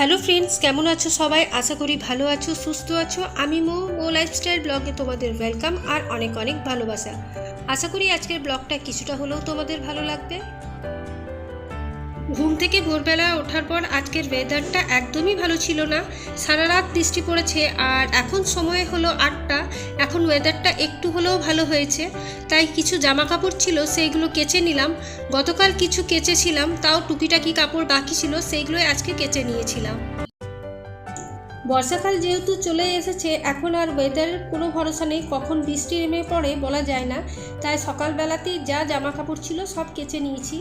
Hello friends কেমন আছো সবাই? আশা করি ভালো আছো, সুস্থ আছো। আমি মো মো লাইফস্টাইল ব্লগে তোমাদের ওয়েলকাম আর অনেক অনেক ভালোবাসা। আশা করি আজকের ব্লগটা কিছুটা হলেও তোমাদের ভালো লাগবে। ঘুম থেকে ভোরবেলা ওঠার পর আজকের ওয়েদারটা একদমই ভালো ছিল না। সারা রাত বৃষ্টি পড়েছে আর এখন সময় হলো আটটা। এখন ওয়েদারটা একটু হলেও ভালো হয়েছে। তাই কিছু জামা কাপড় ছিল, সেইগুলো কেচে নিলাম। গতকাল কিছু কেচেছিলাম, তাও টুকিটাকি কাপড় বাকি ছিল, সেইগুলোই আজকে কেচে নিয়েছিলাম। বর্ষাকাল যেহেতু চলে এসেছে, এখন আর ওয়েদারের কোনো ভরসা নেই। কখন বৃষ্টি নেমে পড়ে বলা যায় না। তাই সকালবেলাতেই যা জামা কাপড় ছিল সব কেচে নিয়েছি।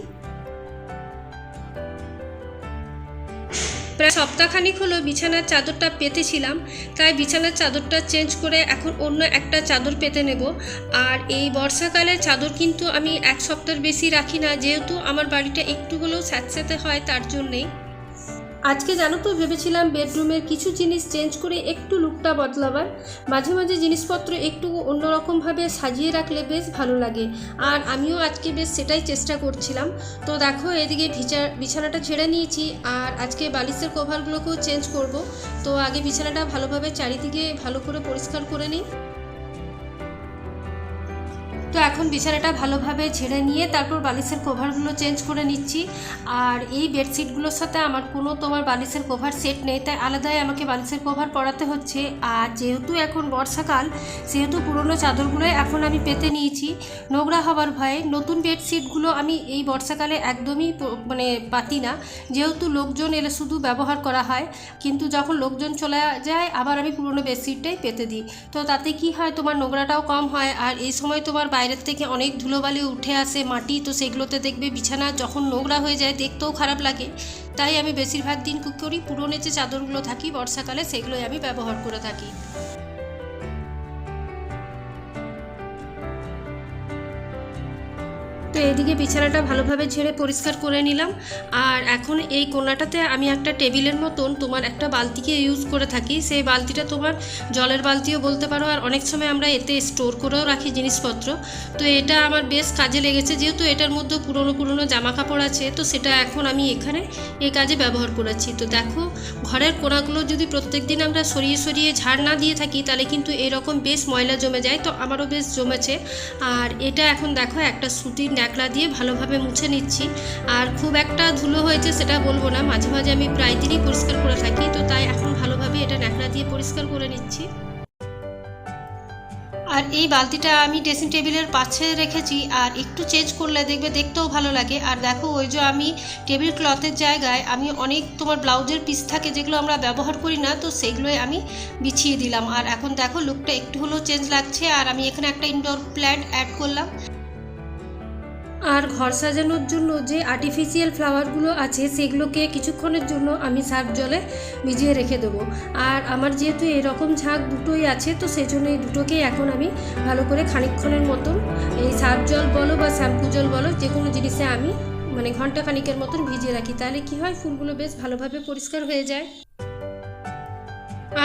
প্রায় সপ্তাহখানিক হলো বিছানার চাদরটা পেতেছিলাম, তাই বিছানার চাদরটা চেঞ্জ করে এখন অন্য একটা চাদর পেতে নেব। আর এই বর্ষাকালে চাদর কিন্তু আমি এক সপ্তাহের বেশি রাখি না, যেহেতু আমার বাড়িটা একটু হলেও স্যাঁতস্যাঁতে হয় তার জন্যেই। আজকে জানো তো, ভেবেছিলাম বেডরুমের কিছু জিনিস চেঞ্জ করে একটু লুকটা বদলাবার। মাঝে মাঝে জিনিসপত্র একটু অন্যরকমভাবে সাজিয়ে রাখলে বেশ ভালো লাগে। আর আমিও আজকে বেশ সেটাই চেষ্টা করছিলাম। তো দেখো, এদিকে বিছানাটা ছেড়ে নিয়েছি আর আজকে বালিশের কভারগুলোকেও চেঞ্জ করব। তো আগে বিছানাটা ভালোভাবে চারিদিকে ভালো করে পরিষ্কার করে নিই। তো এখন বিছানাটা ভালোভাবে ঝেড়ে নিয়ে তারপর বালিশের কভারগুলো চেঞ্জ করে নিচ্ছি। আর এই বেডশিটগুলোর সাথে আমার কোনো তোমার বালিশের কভার সেট নেই, তাই আলাদাই আমাকে বালিশের কভার পরাতে হচ্ছে। আর যেহেতু এখন বর্ষাকাল, সেহেতু পুরনো চাদরগুলোই এখন আমি পেতে নিয়েছি। নোংরা হওয়ার ভয়ে নতুন বেডশিটগুলো আমি এই বর্ষাকালে একদমই মানে পাতি না। যেহেতু লোকজন এলে শুধু ব্যবহার করা হয়, কিন্তু যখন লোকজন চলে যায়, আবার আমি পুরনো বেডশিটটাই পেতে দিই। তো তাতে কি হয়, তোমার নোংরাটাও কম হয়। আর এই সময় তোমার বাইরের থেকে অনেক ধুলোবালি উঠে আসে মাটি, তো সেগুলোতে দেখবে বিছানা যখন নোংরা হয়ে যায় দেখতেও খারাপ লাগে। তাই আমি বেশিরভাগ দিন কী, করি পুরনো যে চাদরগুলো থাকি, বর্ষাকালে সেগুলোই আমি ব্যবহার করে থাকি। তো এদিকে বিছানাটা ভালোভাবে ঝেড়ে পরিষ্কার করে নিলাম। আর এখন এই কোনাটাতে আমি একটা টেবিলের মতন তোমার একটা বালতিকে ইউজ করে থাকি। সেই বালতিটা তোমার জলের বালতিও বলতে পারো। আর অনেক সময় আমরা এতে স্টোর করেও রাখি জিনিসপত্র। তো এটা আমার বেশ কাজে লেগেছে। যেহেতু এটার মধ্যে পুরনো পুরনো জামা কাপড় আছে, তো সেটা এখন আমি এখানে এই কাজে ব্যবহার করেছি। তো দেখো ঘরের কোনাগুলো যদি প্রত্যেক দিন আমরা সরিয়ে সরিয়ে ঝাড় না দিয়ে থাকি, তাহলে কিন্তু এরকম বেশ ময়লা জমে যায়। তো আমারও বেশ জমেছে। আর এটা এখন দেখো, একটা সুতির ন্যাকড়া দিয়ে ভালোভাবে মুছে নিচ্ছি। আর খুব একটা ধুলো হয়েছে সেটা বলব না। মাঝে মাঝে আমি প্রায় দিনই পরিষ্কার করে থাকি। তো তাই এখন ভালোভাবে এটা ন্যাকড়া দিয়ে পরিষ্কার করে নিচ্ছি। আর এই বালতিটা আমি ড্রেসিং টেবিলের পাশে রেখেছি আর একটু চেঞ্জ করলে দেখবে দেখতেও ভালো লাগে। আর দেখো, ওই যে আমি টেবিল ক্লথের জায়গায় আমি অনেক তোমার ব্লাউজের পিস থাকে যেগুলো আমরা ব্যবহার করি না, তো সেগুলোই আমি বিছিয়ে দিলাম। আর এখন দেখো লুকটা একটু হলেও চেঞ্জ লাগছে। আর আমি এখানে একটা ইনডোর প্ল্যান্ট অ্যাড করলাম। আর ঘর সাজানোর জন্য যে আর্টিফিশিয়াল ফ্লাওয়ারগুলো আছে, সেগুলোকে কিছুক্ষণের জন্য আমি সার্ফ জলে ভিজিয়ে রেখে দেবো। আর আমার যেহেতু এরকম ঝাঁক দুটোই আছে, তো সেই জন্য এই দুটোকেই এখন আমি ভালো করে খানিকক্ষণের মতন এই সার্ফ জল বলো বা শ্যাম্পু জল বলো, যে কোনো জিনিসে আমি মানে ঘণ্টা খানিকের মতন ভিজিয়ে রাখি। তাহলে কি হয়? ফুলগুলো বেশ ভালোভাবে পরিষ্কার হয়ে যায়।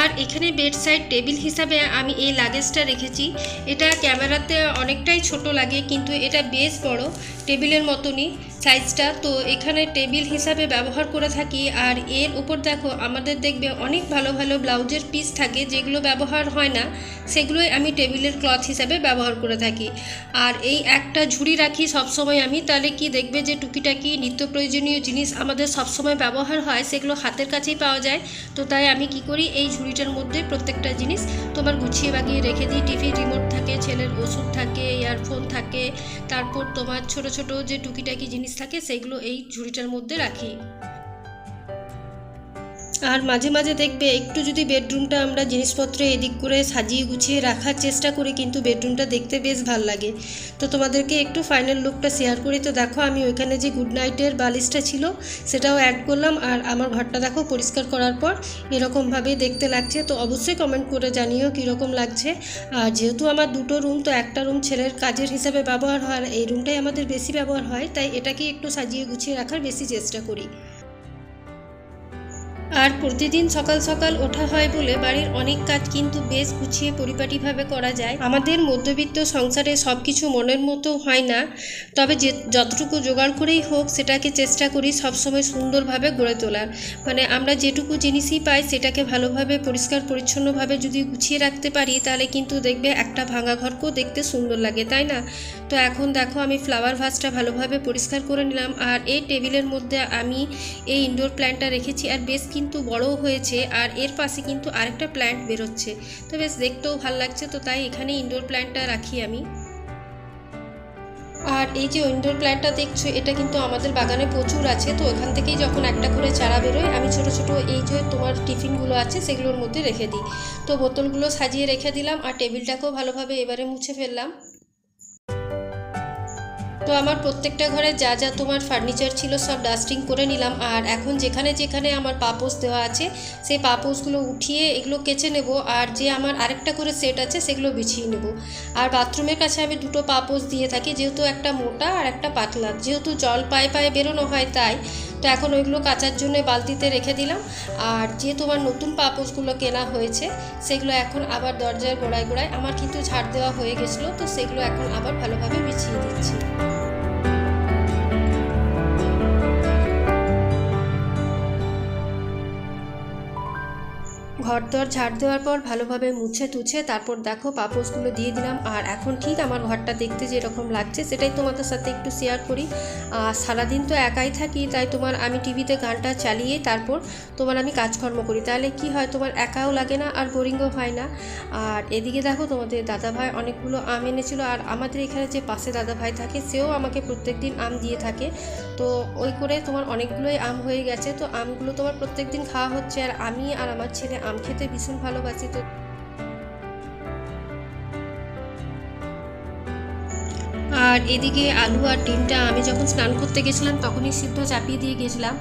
আর এখানে বেড সাইড টেবিল হিসাবে আমি এই লাগেজটা রেখেছি। এটা ক্যামেরাতে অনেকটাই ছোট লাগে, কিন্তু এটা বেশ বড়। টেবিলের মতনই সাইজটা। তো এখানে টেবিল হিসাবে ব্যবহার করে থাকি। আর এর উপর দেখো, আমাদের দেখবে অনেক ভালো ভালো ব্লাউজের পিস থাকে, যেগুলো ব্যবহার হয় না, সেগুলোই আমি টেবিলের ক্লথ হিসাবে ব্যবহার করে থাকি। আর এই একটা ঝুড়ি রাখি সবসময় আমি, তাহলে কি দেখবে যে টুকিটাকি নিত্য প্রয়োজনীয় জিনিস আমাদের সবসময় ব্যবহার হয়, সেগুলো হাতের কাছেই পাওয়া যায়। তো তাই আমি কি করি, এই ঝুড়িটার মধ্যে প্রত্যেকটা জিনিস তোমার গুছিয়ে বাগিয়ে রেখে দিই। টিভি রিমোট থাকে, ছেলের ওষুধ থাকে ইয়ারফোন থাকে, তারপর তোমার ছোট ছোট যে টুকিটাকি জিনিস থাকে সেগুলো এই ঝুড়িটার মধ্যে রাখি। আর মাঝে মাঝে দেখবে একটু যদি বেডরুমটা আমরা জিনিসপত্র এদিক করে সাজিয়ে গুছিয়ে রাখার চেষ্টা করি, কিন্তু বেডরুমটা দেখতে বেশ ভালো লাগে। তো তোমাদেরকে একটু ফাইনাল লুকটা শেয়ার করি। তো দেখো, আমি ওইখানে যে গুড নাইটের বালিশটা ছিল, সেটাও অ্যাড করলাম। আর আমার ঘরটা দেখো পরিষ্কার করার পর এরকমভাবেই দেখতে লাগছে। তো অবশ্যই কমেন্ট করে জানিও কীরকম লাগছে। আর যেহেতু আমার দুটো রুম তো একটা রুম ছেলের কাজের হিসাবে ব্যবহার হয়। আর এই রুমটাই আমাদের বেশি ব্যবহার হয়, তাই এটাকে একটু সাজিয়ে গুছিয়ে রাখার বেশি চেষ্টা করি। আর প্রতিদিন সকাল সকাল ওঠা হয় বলে বাড়ির অনেক কাজ কিন্তু বেশ গুছিয়ে পরিপাটিভাবে করা যায়। আমাদের মধ্যবিত্ত সংসারে সব কিছু মনের মতো হয় না। তবে যে, যতটুকু জোগাড় করেই হোক সেটাকে চেষ্টা করি সবসময় সুন্দরভাবে গড়ে তোলার। মানে আমরা যেটুকু জিনিসই পাই সেটাকে ভালোভাবে, পরিষ্কার, পরিচ্ছন্নভাবে যদি গুছিয়ে রাখতে পারি তাহলে কিন্তু দেখবে একটা ভাঙা ঘরকেও দেখতে সুন্দর লাগে, তাই না? তো এখন দেখো আমি ফ্লাওয়ার ভাসটা ভালোভাবে পরিষ্কার করে নিলাম। আর এই টেবিলের মধ্যে আমি এই ইনডোর প্ল্যান্টটা রেখেছি। আর বেশ কিন্তু বড়ও হয়েছে আর এর পাশে কিন্তু আরেকটা প্ল্যান্ট বেরোচ্ছে। তো বেশ, দেখতেও ভালো লাগছে, তো তাই এখানে ইনডোর প্ল্যান্টটা রাখি আমি। আর এই যে ইনডোর প্ল্যান্টটা দেখছ, এটা কিন্তু আমাদের বাগানে প্রচুর আছে, তো এখান থেকেই যখন একটা করে চারা বেরোয়, আমি ছোট ছোট এই যে তোমার টিফিনগুলো আছে, সেগুলোর মধ্যে রেখে দিই। তো বোতলগুলো সাজিয়ে রেখে দিলাম, আর টেবিলটাকেও ভালোভাবে এবারে মুছে ফেললাম। তো আমার প্রত্যেকটা ঘরে যা যা তোমার ফার্নিচার ছিল সব ডাস্টিং করে নিলাম। আর এখন যেখানে যেখানে আমার পাপোস দেওয়া আছে, সেই পাপোসগুলো উঠিয়ে এগুলো কেচে নেব। আর যে আমার আরেকটা করে সেট আছে, সেগুলো বিছিয়ে নেব। আর বাথরুমের কাছে আমি দুটো পাপোস দিয়ে থাকি, যেহেতু একটা মোটা আর একটা পাতলা। যেহেতু জল পায়ে পায়ে বেরোনো হয় তাই তো এখন ওইগুলো কাচার জন্য বালতিতে রেখে দিলাম। আর যে তোমার নতুন পাপোসগুলো কেনা হয়েছে, সেগুলো এখন আবার দরজার গোড়ায় গোড়ায়, আমার কিন্তু ঝাড় দেওয়া হয়ে গেছিল, তো সেগুলো এখন আবার ভালোভাবে বিছিয়ে দিচ্ছি। ঘর দর ঝাড় দেওয়ার পর ভালোভাবে মুছে তুছে তারপর দেখো পাপোসগুলো দিয়ে দিলাম। আর এখন ঠিক আমার ঘরটা দেখতে যেরকম লাগছে সেটাই তোমাদের সাথে একটু শেয়ার করি। সারাদিন তো একাই থাকি, তাই তোমার আমি টিভিতে গানটা চালিয়ে তারপর তোমার আমি কাজকর্ম করি। তাহলে কি হয়, তোমার একাও লাগে না আর বোরিংও হয় না। আর এদিকে দেখো তোমাদের দাদাভাই অনেকগুলো আম এনেছিল। আর আমাদের এখানে যে পাশে দাদাভাই থাকে, সেও আমাকে প্রত্যেক দিন আম দিয়ে থাকে। তো ওই করে তোমার অনেকগুলোই আম হয়ে গেছে, তো আমগুলো তোমার প্রত্যেক দিন খাওয়া হচ্ছে। আর আমি আর আমার ছেলে আম খেতে ভীষণ ভালোবাসি, তো আর এদিকে আলু আর ডিমটা আমি যখন স্নান করতে গেছিলাম, তখনই সিদ্ধ চাপিয়ে দিয়ে গেছিলাম।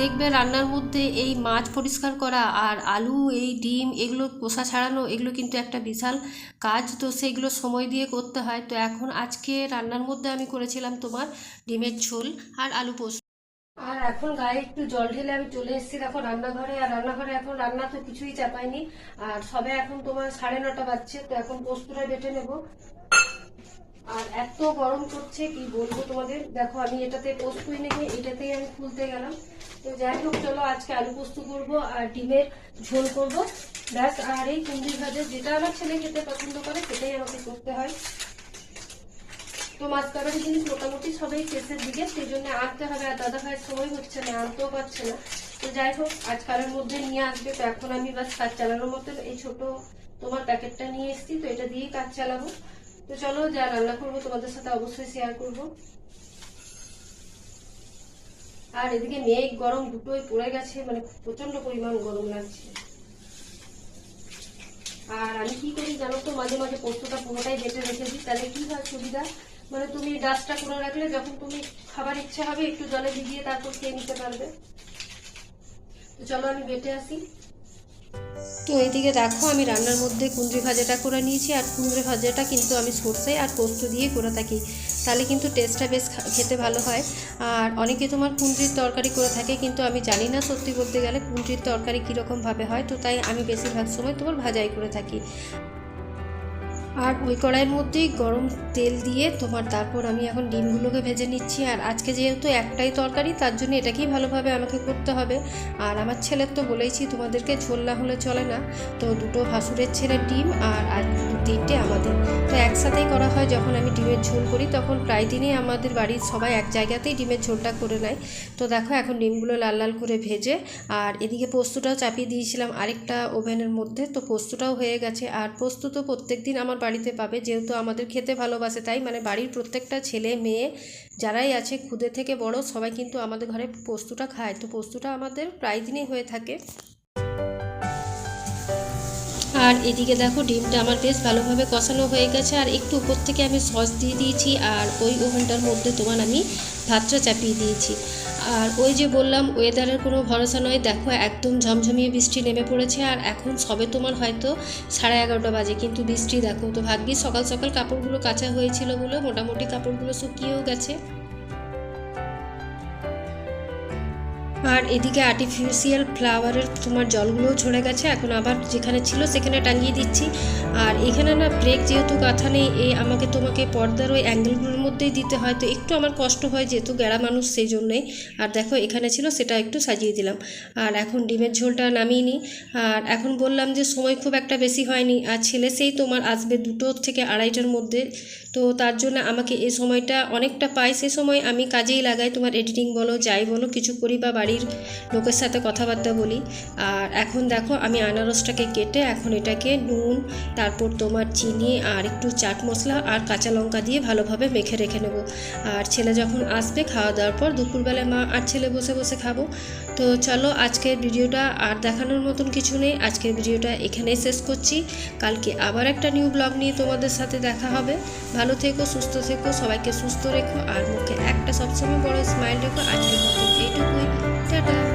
দেখবে রান্নার মধ্যে এই মাছ পরিষ্কার করা আর আলু, এই ডিম, এগুলো কোষা ছাড়ানো, এগুলো কিন্তু একটা বিশাল কাজ। তো সেইগুলো সময় দিয়ে করতে হয়। তো এখন আজকে রান্নার মধ্যে আমি করেছিলাম তোমার ডিমের ঝোল আর আলু পোস্ত। আর এখন গায়ে একটু জল ঢেলে আমি চলে এসেছি। দেখো রান্নাঘরে, আর রান্নাঘরে এখন রান্না তো কিছুই চাপাইনি। আর সবে এখন তোমার সাড়ে নটা বাজছে। তো এখন পোস্তটা বেটে নেব। আর এত গরম করছে, কি বলব তোমাদের? দেখো, আমি এটাতে পোস্তই নেই এটাতেই আমি খুলতে গেলাম। তো যাই হোক, চলো আজকে আলু পোস্ত করব আর ডিমের ঝোল করব। ব্যাস, আর এই কুন্দি ভাজা যেটা আমার ছেলে খেতে পছন্দ করে, সেটাই আমাকে করতে হয়। তো মাছ তরকারি জিনিস মোটামুটি সবাই শেষের দিকে, সেই জন্য আনতে হবে, আর দাদা ভাইয়ের সময় হচ্ছে না, আনতেও পারছে না। তো যাই হোক, আজকালের মধ্যে নিয়ে আসবে, তো এখন আমি বাস কাজ চালানোর মতো এই ছোট তোমার প্যাকেটটা নিয়ে এসেছি, তো এটা দিয়েই কাজ চালাবো। তো চলো, যা রান্না করব তোমাদের সাথে অবশ্যই শেয়ার করব। আর এদিকে মেঘ গরম দুটোই পড়ে গেছে মানে প্রচণ্ড পরিমাণ গরম লাগছে। আর আমি কি করি জানো তো, মাঝে মাঝে পোস্তটা পুরোটাই বেটে রেখে দিই তাহলে কি হয় সুবিধা? মানে তুমি ডাস্টটা করে রাখলে যখন তুমি খাবার ইচ্ছা হবে, একটু জলে ভিজিয়ে তারপর খেয়ে নিতে পারবে। তো চলো আমি বেটে আসি। তো এইদিকে দেখো, আমি রান্নার মধ্যে কুঁদরি ভাজাটা করে নিয়েছি, আর কুঁদরি ভাজাটা কিন্তু আমি সর্ষে আর পোস্ত দিয়ে করে থাকি। তাহলে কিন্তু টেস্টটা বেশ খেতে ভালো হয়। আর অনেকে তোমার কুঁদরির তরকারি করে থাকে, কিন্তু আমি জানি না সত্যি বলতে গেলে কুঁদরির তরকারি কীরকমভাবে হয়, তো তাই আমি বেশিরভাগ সময় তোমার ভাজাই করে থাকি। আর ওই কড়াইয়ের মধ্যেই গরম তেল দিয়ে তোমার তারপর আমি এখন ডিমগুলোকে ভেজে নিচ্ছি। আর আজকে যেহেতু একটাই তরকারি, তার জন্য এটাকেই ভালোভাবে আমাকে করতে হবে। আর আমার ছেলের তো বলেইছি, তোমাদেরকে ঝোল না হলে চলে না। তো দুটো ভাসুরের ছেলের ডিম আর আর তিনটে আমাদের। তো একসাথেই করা হয়, যখন আমি ডিমের ঝোল করি, তখন প্রায় দিনই আমাদের বাড়ির সবাই এক জায়গাতেই ডিমের ঝোলটা করে নেয়। তো দেখো, এখন ডিমগুলো লাল লাল করে ভেজে, আর এদিকে পোস্তটাও চাপিয়ে দিয়েছিলাম আরেকটা ওভেনের মধ্যে। তো পোস্তটাও হয়ে গেছে, আর পোস্ত তো প্রত্যেক দিন আমার বাড়িতে পাবে। যেহেতু আমাদের খেতে ভালোবাসে, তাই মানে বাড়ির প্রত্যেকটা ছেলে মেয়ে যারাই আছে, খুদে থেকে বড়, সবাই কিন্তু আমাদের ঘরে পোস্তটা খায়। তো পোস্তটা আমাদের প্রায় দিনই হয়ে থাকে। আর এদিকে দেখো, ডিমটা আমার বেশ ভালোভাবে কষানো হয়ে গেছে। আর একটু উপর থেকে আমি সস দিয়ে দিয়েছি, আর ওই ওভেনটার মধ্যে তোমার আমি ভাতটা চাপিয়ে দিয়েছি। আর ওই যে বললাম ওয়েদারের কোনো ভরসা নয়। দেখো, একদম ঝমঝমিয়ে বৃষ্টি নেমে পড়েছে আর এখন সবে তোমার হয়তো সাড়ে এগারোটা বাজে, কিন্তু বৃষ্টি দেখো তো ভাগ্যি সকাল সকাল কাপড়গুলো কাঁচা হয়েছিল বলে মোটামুটি কাপড়গুলো শুকিয়েও গেছে। আর এদিকে আর্টিফিশিয়াল ফ্লাওয়ারের তোমার জলগুলোও ছড়ে গেছে, এখন আবার যেখানে ছিল সেখানে টাঙিয়ে দিচ্ছি। আর এখানে না ব্রেক যেহেতু গাঁথা নেই, এ আমাকে তোমাকে পর্দার ওই অ্যাঙ্গেলগুলোর মধ্যেই দিতে হয়। তো একটু আমার কষ্ট হয় যেহেতু গেড়া মানুষ সেই জন্যেই আর দেখো এখানে ছিল সেটা একটু সাজিয়ে দিলাম। আর এখন ডিমের ঝোলটা নামিয়ে নিই। আর এখন বললাম যে সময় খুব একটা বেশি হয়নি। আর ছেলে সেই তোমার আসবে দুটো থেকে আড়াইটার মধ্যে। তো তার জন্য আমাকে এই সময়টা অনেকটা পাই সে সময় আমি কাজেই লাগাই। তোমার এডিটিং বলো, যাই বলো, কিছু করি বা বাড়ির লোকের সাথে কথাবার্তা বলি। আর এখন দেখো, আমি আনারসটাকে কেটে এখন এটাকে নুন, তারপর তোমার চিনি আর একটু চাট মশলা আর কাঁচা লঙ্কা দিয়ে ভালোভাবে মেখে রেখে নেব। আর ছেলে যখন আসবে খাওয়া দাওয়ার পর দুপুরবেলায় মা আর ছেলে বসে বসে খাব। তো চলো, আজকের ভিডিওটা আর দেখানোর মতন কিছু নেই। আজকের ভিডিওটা এখানেই শেষ করছি। কালকে আবার একটা নিউ ব্লগ নিয়ে তোমাদের সাথে দেখা হবে। ভালো থেকো, সুস্থ থেকো, সবাইকে সুস্থ রেখো আর মুখে একটা সবসময় বড় স্মাইল রেখো। আজকের মতন Thank you.